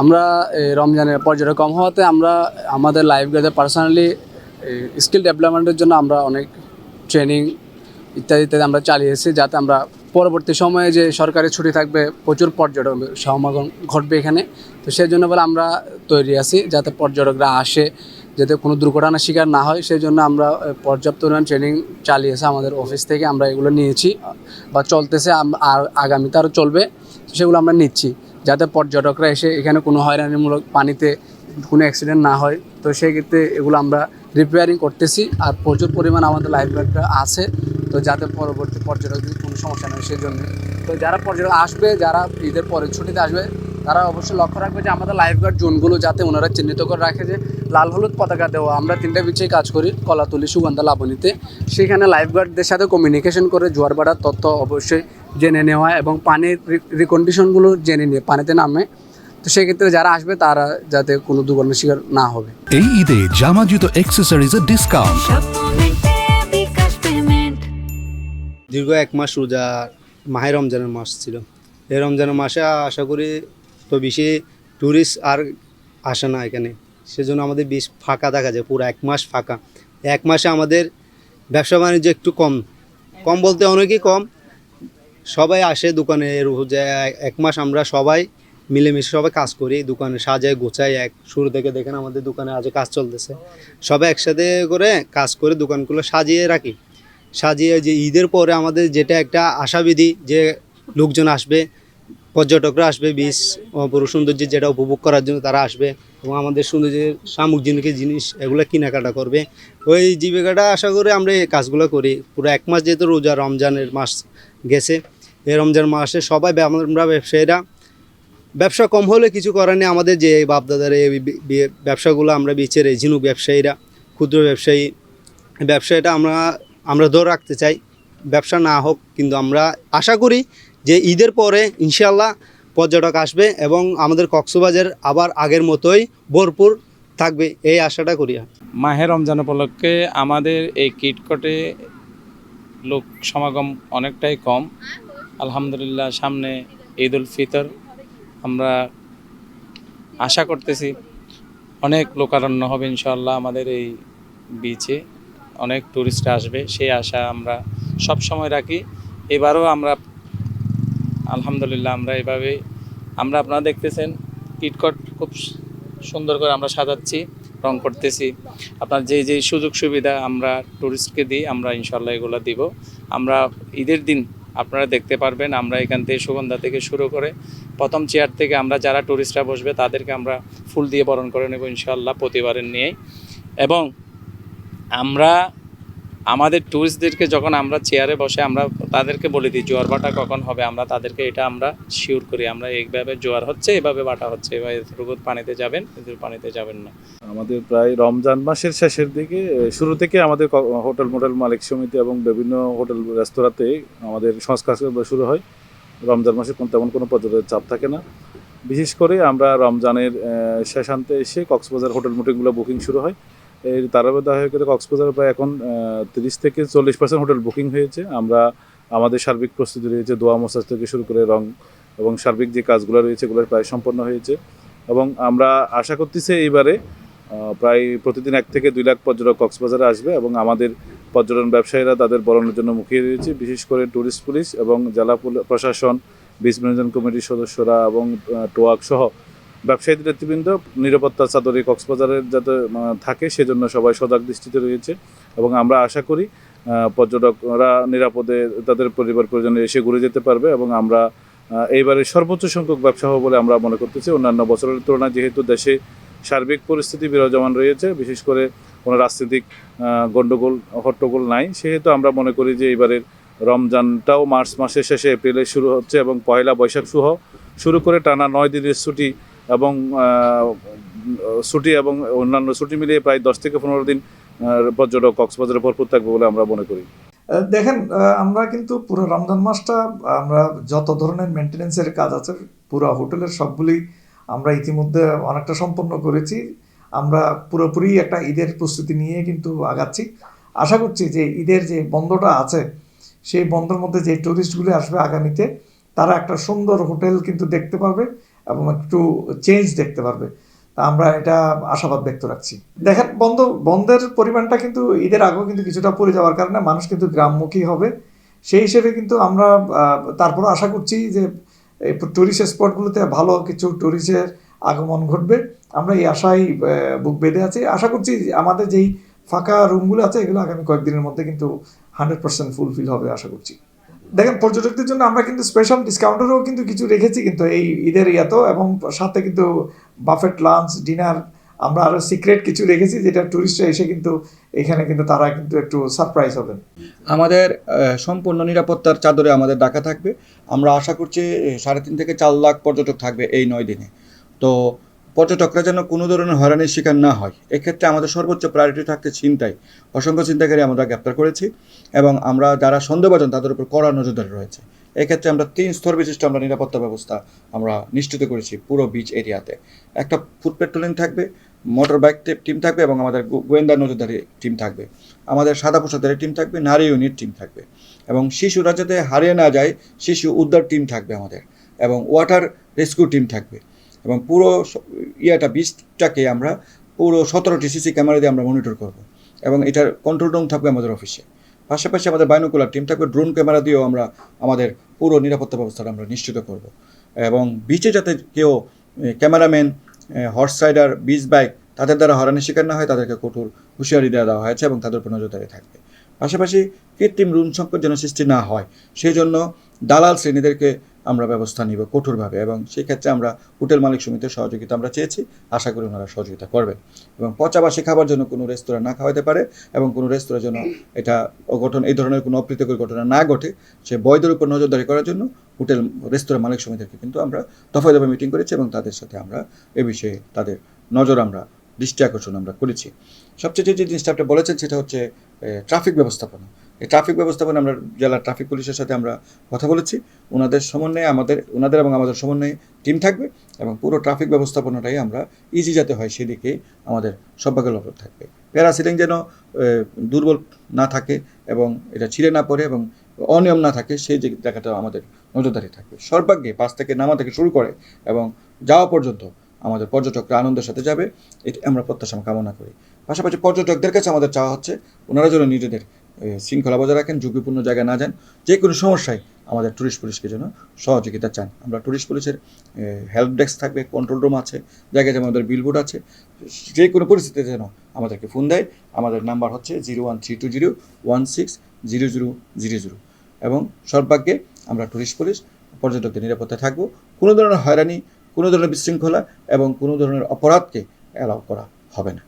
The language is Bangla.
আমরা রমজানের পর্যটক কম হওয়াতে আমরা, আমাদের লাইফ গার্ডে পার্সোনালি স্কিল ডেভেলপমেন্টের জন্য আমরা অনেক ট্রেনিং ইত্যাদি ইত্যাদি আমরা চালিয়েছি যাতে আমরা পরবর্তী সময়ে যে সরকারি ছুটি থাকবে, প্রচুর পর্যটক সমাগম ঘটবে এখানে। তো সেই জন্য বলে আমরা তৈরি আছি যাতে পর্যটকরা আসে, যাতে কোনো দুর্ঘটনার শিকার না হয়। সেই জন্য আমরা পর্যাপ্ত পরিমাণ ট্রেনিং চালিয়েছে আমাদের অফিস থেকে আমরা এগুলো নিয়েছি বা চলতেছে আর আগামীতে আরও চলবে। সেগুলো আমরা নিচ্ছি। যাতে পর্যটকরা এসে এখানে কোনো হয়রানিমূলক পানিতে কোনো অ্যাক্সিডেন্ট না হয়। তো সেক্ষেত্রে এগুলো আমরা রিপেয়ারিং করতেছি। আর প্রচুর পরিমাণ আমাদের লাইফ গার্ডটা আছে। তো যাতে পরবর্তী পর্যটকদের কোনো সমস্যা নয় সেই জন্য তো যারা পর্যটক আসবে, যারা ঈদের পরের ছুটিতে আসবে, তারা অবশ্যই লক্ষ্য রাখবে যে আমাদের লাইফ গার্ড জোনগুলো যাতে ওনারা চিহ্নিত করে রাখে যে লাল হলুদ পতাকা দেওয়া। আমরা তিনটা বিচেই কাজ করি কলাতুলি সুগন্ধা লাবণীতে। সেখানে লাইফ গার্ডদের সাথে কমিউনিকেশন করে জোয়ার ভাড়ার তথ্য অবশ্যই জেনে নেওয়া এবং পানির রিকন্ডিশনগুলো জেনে নিয়ে পানিতে নামে। তো সেক্ষেত্রে যারা আসবে তারা যাতে কোনো দুর্ঘটনার শিকার না হবে। এই ঈদে জামা জুতো অ্যাক্সেসরিজের ডিসকাউন্ট দীর্ঘ এক মাস রোজা মাহে রমজানের মাস ছিল। এই রমজানের মাসে আশা করি তো বেশি ট্যুরিস্ট আর আসে না এখানে। সেজন্য আমাদের বেশ ফাঁকা দেখা যায়, পুরো এক মাস ফাঁকা। এক মাসে আমাদের ব্যবসা বাণিজ্য একটু কম। কম বলতে অনেকই কম। সবাই আসে দোকানে রোজা এক মাস আমরা সবাই মিলেমিশে সবাই কাজ করি, দোকানে সাজাই, গোছাই, এক শুরু থেকে দেখেন আমাদের দোকানে আজও কাজ চলতেছে। সবাই একসাথে করে কাজ করে দোকানগুলো সাজিয়ে রাখি। সাজিয়ে যে ঈদের পরে আমাদের যেটা একটা আশাবিধি যে লোকজন আসবে পর্যটকরা আসবে বিচ পুরো সৌন্দর্য যেটা উপভোগ করার জন্য তারা আসবে এবং আমাদের সৌন্দর্যের সামগ্রিক জিনিস এগুলো কেনাকাটা করবে। ওই জীবিকাটা আশা করে আমরা এই কাজগুলো করি। পুরো এক মাস যেহেতু রোজা, রমজানের মাস গেছে। এই রমজান মাসে সবাই আমরা ব্যবসায়ীরা ব্যবসা কম হলে কিছু করার নেই। আমাদের যে বাপদাদার এই ব্যবসাগুলো আমরা বিচের এই ঝিনুক ব্যবসায়ীরা, ক্ষুদ্র ব্যবসায়ী। ব্যবসাটা আমরা আমরা ধরে রাখতে চাই। ব্যবসা না হোক, কিন্তু আমরা আশা করি যে ঈদের পরে ইনশাল্লাহ পর্যটক আসবে এবং আমাদের কক্সবাজার আবার আগের মতোই ভরপুর থাকবে, এই আশাটা করি মাহে রমজান উপলক্ষে আমাদের এই কিটকটে লোক সমাগম অনেকটাই কম। আলহামদুলিল্লাহ, সামনে ঈদ উল ফিতর। আমরা আশা করতেছি অনেক লোকারণ্য হবে ইনশাল্লাহ আমাদের এই বিচে অনেক টুরিস্ট আসবে, সেই আশা আমরা সব সময় রাখি। এবারও আমরা আলহামদুলিল্লাহ, আমরা এভাবে আমরা আপনারা দেখতেছেন, কিটকট খুব সুন্দর করে আমরা সাজাচ্ছি, রং করতেছি। আপনার যে যে সুযোগ সুবিধা আমরা টুরিস্টকে দিই, আমরা ইনশাল্লাহ এগুলো দিব। আমরা ঈদের দিন আপনারা দেখতে পারবেন, আমরা এখান থেকে সুগন্ধা থেকে শুরু করে প্রথম চেয়ার থেকে আমরা যারা টুরিস্টরা বসবে, তাদেরকে আমরা ফুল দিয়ে বরণ করে নেব ইনশাল্লাহ প্রতিবারের নিয়েই। এবং আমরা আমাদের ট্যুরিস্টদেরকে যখন আমরা চেয়ারে বসে আমরা তাদেরকে বলে দিই, জোয়ার ভাটা কখন হবে? আমরা তাদেরকে এটা আমরা শিওর করি। আমরা এইভাবে জোয়ার হচ্ছে, এভাবে বাটা হচ্ছে। এভাবে এতটুকু পানিতে যাবেন এতটুকু পানিতে যাবেন না। আমাদের প্রায় রমজান মাসের শেষের দিকে শুরু থেকে আমাদের হোটেল, মোটেল মালিক সমিতি এবং বিভিন্ন হোটেল, রেস্তোরাঁতে আমাদের সংস্কার শুরু হয়। রমজান মাসে কোন তেমন কোনো পর্যটকের চাপ থাকে না। বিশেষ করে আমরা রমজানের শেষান্তে এসে কক্সবাজার হোটেল, মোটেলগুলো বুকিং শুরু হয়। এর ধারাবাহিকতা কক্সবাজার প্রায় এখন তিরিশ থেকে চল্লিশ পার্সেন্ট হোটেল বুকিং হয়েছে। আমরা আমাদের সার্বিক প্রস্তুতি রয়েছে, দোয়া মসাজ থেকে শুরু করে রং এবং সার্বিক যে কাজগুলো রয়েছে, এগুলো প্রায় সম্পন্ন হয়েছে। এবং আমরা আশা করতেছি এইবারে প্রায় প্রতিদিন এক থেকে দুই লাখ পর্যটক কক্সবাজারে আসবে এবং আমাদের পর্যটন ব্যবসায়ীরা তাদের বরণের জন্য মুখিয়ে রয়েছে। বিশেষ করে ট্যুরিস্ট পুলিশ এবং জেলা প্রশাসন বিচ ম্যানেজমেন্ট কমিটির সদস্যরা এবং টোয়াক সহ ব্যবসায়ীদের নেতৃবৃন্দ, নিরাপত্তা চাদরে কক্সবাজারের যাতে থাকে, সেজন্য সবাই সজাগ দৃষ্টিতে রয়েছে এবং আমরা আশা করি পর্যটকরা নিরাপদে তাদের পরিবার পরিজনে এসে ঘুরে যেতে পারবে এবং আমরা এইবারে সর্বোচ্চ সংখ্যক ব্যবসা হবে বলে আমরা মনে করতেছি। অন্যান্য বছরের তুলনায় যেহেতু দেশে সার্বিক পরিস্থিতি বিরাজমান রয়েছে, বিশেষ করে কোনো রাজনৈতিক গণ্ডগোল হট্টগোল নাই, সেহেতু আমরা মনে করি যে এইবারের রমজানটাও মার্চ মাসের শেষে এপ্রিলে শুরু হচ্ছে এবং পয়লা বৈশাখ সহ শুরু করে টানা নয় দিনের ছুটি এবং ছুটি এবং অন্যান্য ছুটি মিলিয়ে প্রায় দশ থেকে পনেরো দিন পর্যটক কক্সবাজারে ভরপুর থাকবে বলে আমরা মনে করি। দেখেন আমরা কিন্তু পুরো রমজান মাসটা, আমরা যত ধরনের মেনটেনেন্সের কাজ আছে, পুরো হোটেলের সবগুলি আমরা ইতিমধ্যে অনেকটা সম্পন্ন করেছি। আমরা পুরোপুরি একটা ঈদের প্রস্তুতি নিয়ে কিন্তু আগাচ্ছি। আশা করছি যে ঈদের যে বন্ধটা আছে, সেই বন্ধের মধ্যে যে টুরিস্টগুলি আসবে আগামীতে তারা একটা সুন্দর হোটেল কিন্তু দেখতে পারবে এবং একটু চেঞ্জ দেখতে পারবে। তা আমরা এটা আশাবাদ ব্যক্ত রাখছি। দেখেন বন্ধ বন্ধের পরিমাণটা কিন্তু ঈদের আগেও কিন্তু কিছুটা পড়ে যাওয়ার কারণে মানুষ কিন্তু গ্রামমুখী হবে। সেই হিসেবে কিন্তু আমরা তারপর আশা করছি যে টুরিস্ট স্পটগুলোতে ভালো কিছু টুরিস্টের আগমন ঘটবে। আমরা এই আহ, বুক বেঁধে আছি। আশা করছি আমাদের যেই ফাঁকা রুমগুলো আছে এগুলো আগামী কয়েকদিনের মধ্যে কিন্তু হান্ড্রেড পার্সেন্ট ফুলফিল হবে আশা করছি। দেখেন, পর্যটকদের জন্য আমরা কিন্তু স্পেশাল ডিসকাউন্টেরও কিন্তু কিছু রেখেছি কিন্তু এই ঈদের ইয়াতেও এবং সাথে কিন্তু বাফেট লাঞ্চ ডিনার আমরা আরও সিক্রেট কিছু রেখেছি যেটা টুরিস্টরা এসে কিন্তু এখানে কিন্তু তারা কিন্তু একটু সারপ্রাইজ হবেন। আমাদের সম্পূর্ণ নিরাপত্তার চাদরে আমাদের ডাকা থাকবে। আমরা আশা করছি সাড়ে তিন থেকে চার লাখ পর্যটক থাকবে এই নয় দিনে। তো পর্যটকরা যেন কোনো ধরনের হয়রানির শিকার না হয়। এক্ষেত্রে আমাদের সর্বোচ্চ প্রায়োরিটি থাকছে ছিনতাই। অসংখ্য চিন্তাকারী আমরা গ্রেপ্তার করেছি এবং আমরা যারা সন্দেহভাজন তাদের উপর কড়া নজরদারি রয়েছে। এক্ষেত্রে আমরা তিন স্তর বিশিষ্ট আমরা নিরাপত্তা ব্যবস্থা আমরা নিশ্চিত করেছি পুরো বিচ এরিয়াতে একটা ফুড পেট্রোলিং থাকবে মোটর বাইক টিম থাকবে এবং আমাদের গোয়েন্দা নজরদারি টিম থাকবে। আমাদের সাদা পোশাকের টিম থাকবে, নারী ইউনিট টিম থাকবে এবং শিশুরা যাতে হারিয়ে না যায়, শিশু উদ্ধার টিম থাকবে আমাদের এবং ওয়াটার রেস্কিউ টিম থাকবে। এবং পুরো ইয়েটা বিচটাকে আমরা পুরো সতেরোটি সিসি ক্যামেরা দিয়ে আমরা মনিটর করব। এবং এটার কন্ট্রোল রুম থাকবে আমাদের অফিসে পাশাপাশি আমাদের বাইনোকুলার টিম থাকবে ড্রোন ক্যামেরা দিয়েও আমরা আমাদের পুরো নিরাপত্তা ব্যবস্থাটা আমরা নিশ্চিত করব। এবং বিচে যাতে কেউ cameraman horse rider beach bike তাদের দ্বারা হরানির শিকার না হয়, তাদেরকে কঠোর হুঁশিয়ারি দেওয়া দেওয়া হয়েছে এবং তাদের উপর নজরদারি থাকবে। পাশাপাশি কৃত্রিম রুম সংকট যেন সৃষ্টি না হয় সেই জন্য দালাল শ্রেণীদেরকে আমরা ব্যবস্থা নিব কঠোরভাবে এবং সেই ক্ষেত্রে আমরা হোটেল মালিক সমিতির সহযোগিতা আমরা চেয়েছি। আশা করি ওনারা সহযোগিতা করবেন এবং পচাবাসী খাবার জন্য কোনো রেস্তোরাঁ না খাওয়াতে পারে এবং কোনো রেস্তোরাঁ যেন এটা অঘটন, এই ধরনের কোনো অপ্রীতিকর ঘটনা না ঘটে, সে বয়দের উপর নজরদারি করার জন্য হোটেল, রেস্তোরাঁ মালিক সমিতিকে কিন্তু আমরা দফায় দফায় মিটিং করেছি এবং তাদের সাথে আমরা এ বিষয়ে তাদের নজর আমরা দৃষ্টি আকর্ষণ আমরা করেছি। সবচেয়ে যে জিনিসটা আপনি বলেছেন সেটা হচ্ছে ট্রাফিক ব্যবস্থাপনা। এই ট্রাফিক ব্যবস্থাপনা আমরা জেলার ট্রাফিক পুলিশের সাথে আমরা কথা বলেছি। ওনাদের সমন্বয়ে আমাদের, ওনাদের এবং আমাদের সমন্বয়ে টিম থাকবে এবং পুরো ট্রাফিক ব্যবস্থাপনাটাই আমরা ইজি যাতে হয় সেদিকে আমাদের সৌভাগ্য লক্ষ্য থাকবে। প্যারাসিলিং যেন দুর্বল না থাকে এবং এটা ছিঁড়ে না পড়ে এবং অনিয়ম না থাকে, সেই জায়গাটা আমাদের নজরদারি থাকবে। সর্বাগ্যে বাস থেকে নামা থেকে শুরু করে এবং যাওয়া পর্যন্ত আমাদের পর্যটকরা আনন্দের সাথে যাবে। এটি আমরা প্রত্যাশা কামনা করি। পাশাপাশি পর্যটকদের কাছে আমাদের চাওয়া হচ্ছে, ওনারা যেন নিজেদের শৃঙ্খলা বজায় রাখেন, ঝুঁকিপূর্ণ জায়গায় না যান। যে কোনো সমস্যায় আমাদের টুরিস্ট পুলিশকে যেন সহযোগিতা চান। আমরা টুরিস্ট পুলিশের হেল্প ডেস্ক থাকবে কন্ট্রোল রুম আছে, জায়গায় যেমন আমাদের বিলবোর্ড আছে, যে কোনো পরিস্থিতিতে যেন আমাদেরকে ফোন দেয়। আমাদের নাম্বার হচ্ছে zero one three two zero one six zero zero zero zero এবং সর্বাগ্যে আমরা টুরিস্ট পুলিশ পর্যটকদের নিরাপত্তায় থাকব। কোনো ধরনের হয়রানি কোনো ধরনের বিশৃঙ্খলা এবং কোনো ধরনের অপরাধকে অ্যালাউ করা হবে না।